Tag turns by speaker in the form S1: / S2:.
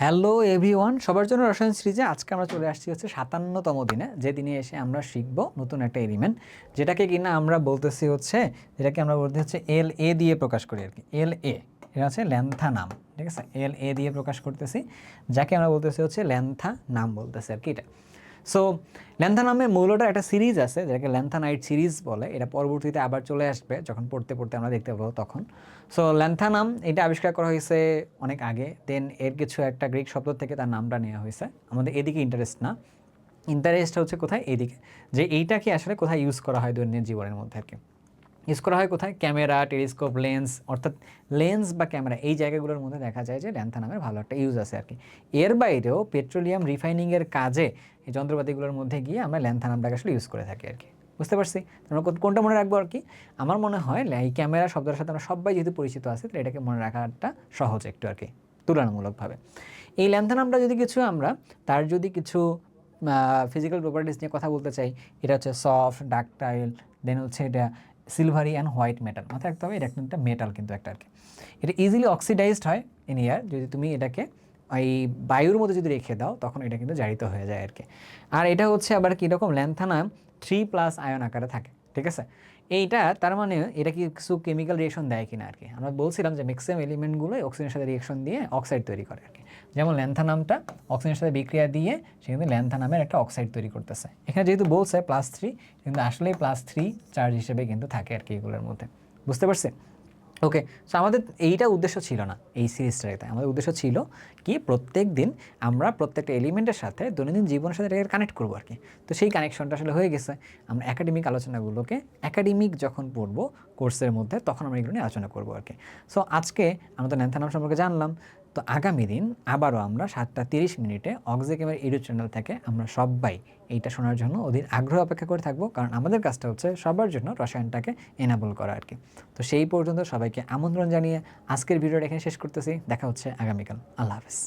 S1: Hello everyone, সবার জন্য রসায়ন সিরিজে আজকে আমরা চলে আসছি হচ্ছে সাতান্নতম দিনে। যে দিনে এসে আমরা শিখব নতুন একটা এলিমেন্ট, যেটাকে কিনা আমরা বলতেছি হচ্ছে, যেটাকে আমরা বলতে হচ্ছে এল এ দিয়ে প্রকাশ করি আর কি। এল এ এটা হচ্ছে ল্যান্থা নাম, ঠিক আছে? এল এ দিয়ে প্রকাশ করতেছি, যাকে আমরা বলতেছি হচ্ছে ল্যান্থা নাম বলতেছি আর কি এটা। সো ল্যান্থা নামে মৌলটার একটা সিরিজ আছে, যেটাকে ল্যান্থানাইট সিরিজ বলে। এটা পরবর্তীতে আবার চলে আসবে, যখন পড়তে পড়তে আমরা দেখতে পাবো তখন। সো ল্যান্থানাম এটা আবিষ্কার করা হয়েছে অনেক আগে। দেন এর কিছু একটা গ্রিক শব্দ থেকে তার নামটা নেওয়া হয়েছে। আমাদের এদিকে ইন্টারেস্ট না। ইন্টারেস্ট হচ্ছে কোথায়? এদিকে। যে এইটাকে আসলে কোথায় ইউজ করা হয় দৈনন্দিন জীবনের মধ্যে আর কি? ইউজ করা হয় কোথায়? ক্যামেরা, টেলিস্কোপ, লেন্স, অর্থাৎ লেন্স বা ক্যামেরা, এই জায়গাগুলোর মধ্যে দেখা যায় যে ল্যান্থা নামের ভালো একটা ইউজ আছে আর কি। এর বাইরেও পেট্রোলিয়াম রিফাইনিংয়ের কাজে এই যন্ত্রপাতিগুলোর মধ্যে গিয়ে আমরা ল্যান্থা নামটাকে আসলে ইউজ করে থাকি আর কি। বুঝতে পারছি? তোমরা কোনটা মনে রাখব আর কি? আমার মনে হয় এই ক্যামেরা শব্দের সাথে আমরা সবাই যেহেতু পরিচিত আছি, তাহলে এটাকে মনে রাখাটা সহজ একটু আর কি, তুলনামূলকভাবে। এই ল্যান্থা নামটা যদি কিছু আমরা, তার যদি কিছু ফিজিক্যাল প্রপার্টিস নিয়ে কথা বলতে চাই, এটা হচ্ছে সফট ডাকটাইল দেন হচ্ছে এটা সিলভারি অ্যান্ড হোয়াইট মেটাল মাথায় রাখতে হবে, এটা একটা মেটাল কিন্তু একটা আর কি। এটা ইজিলি অক্সিডাইজড হয় ইন ইয়ার যদি তুমি এটাকে এই বায়ুর মধ্যে যদি রেখে দাও, তখন এটা কিন্তু জারিত হয়ে যায় আর কি। আর এটা হচ্ছে আবার কীরকম ল্যান্থানা থ্রি প্লাস আয়ন আকারে থাকে, ঠিক আছে? এইটা তার মানে এটা কি কিছু কেমিক্যাল রিয়েকশন দেয় কিনা আর কি? আমরা বলছিলাম যে ম্যাক্সিমাম এলিমেন্টগুলোই অক্সিজেনের সাথে রিয়েকশন দিয়ে অক্সাইড তৈরি করে। যেমন ল্যান্থানামটা অক্সিজেনের সাথে বিক্রিয়া দিয়ে সে কিন্তু ল্যান্থানামের একটা অক্সাইড তৈরি করতেছে। এখানে যেহেতু বলছে প্লাস থ্রি কিন্তু আসলেই প্লাস থ্রি চার্জ হিসেবে কিন্তু থাকে আর কি এগুলোর মধ্যে। বুঝতে পারছে ওকে সো আমাদের এইটা উদ্দেশ্য ছিল না, এই সিরিজটাতে আমাদের উদ্দেশ্য ছিল কি প্রত্যেক দিন আমরা প্রত্যেকটা এলিমেন্টের সাথে দৈনন্দিন জীবনের সাথে এটাকে কানেক্ট করব আর কি। তো সেই কানেকশনটা আসলে হয়ে গেছে। আমরা একাডেমিক আলোচনাগুলোকে একাডেমিক যখন পড়ব কোর্সের মধ্যে, তখন আমরা এগুলো নিয়ে আলোচনা করব আর কি। সো আজকে আমরা তো ন্যান্থানাম সম্পর্কে জানলাম। তো আগামী দিন আবারও আমরা সাতটা তিরিশ মিনিটে অক্সিকেমের ইউটিউব চ্যানেল থেকে আমরা সবাই এইটা শোনার জন্য ওদের আগ্রহ অপেক্ষা করে থাকব। কারণ আমাদের কাজটা হচ্ছে সবার জন্য রসায়নটাকে এনাবল করা আর কি। তো সেই পর্যন্ত সবাইকে আমন্ত্রণ জানিয়ে আজকের ভিডিওটা এখানে শেষ করতেছি। দেখা হচ্ছে আগামীকাল। আল্লাহ হাফেজ।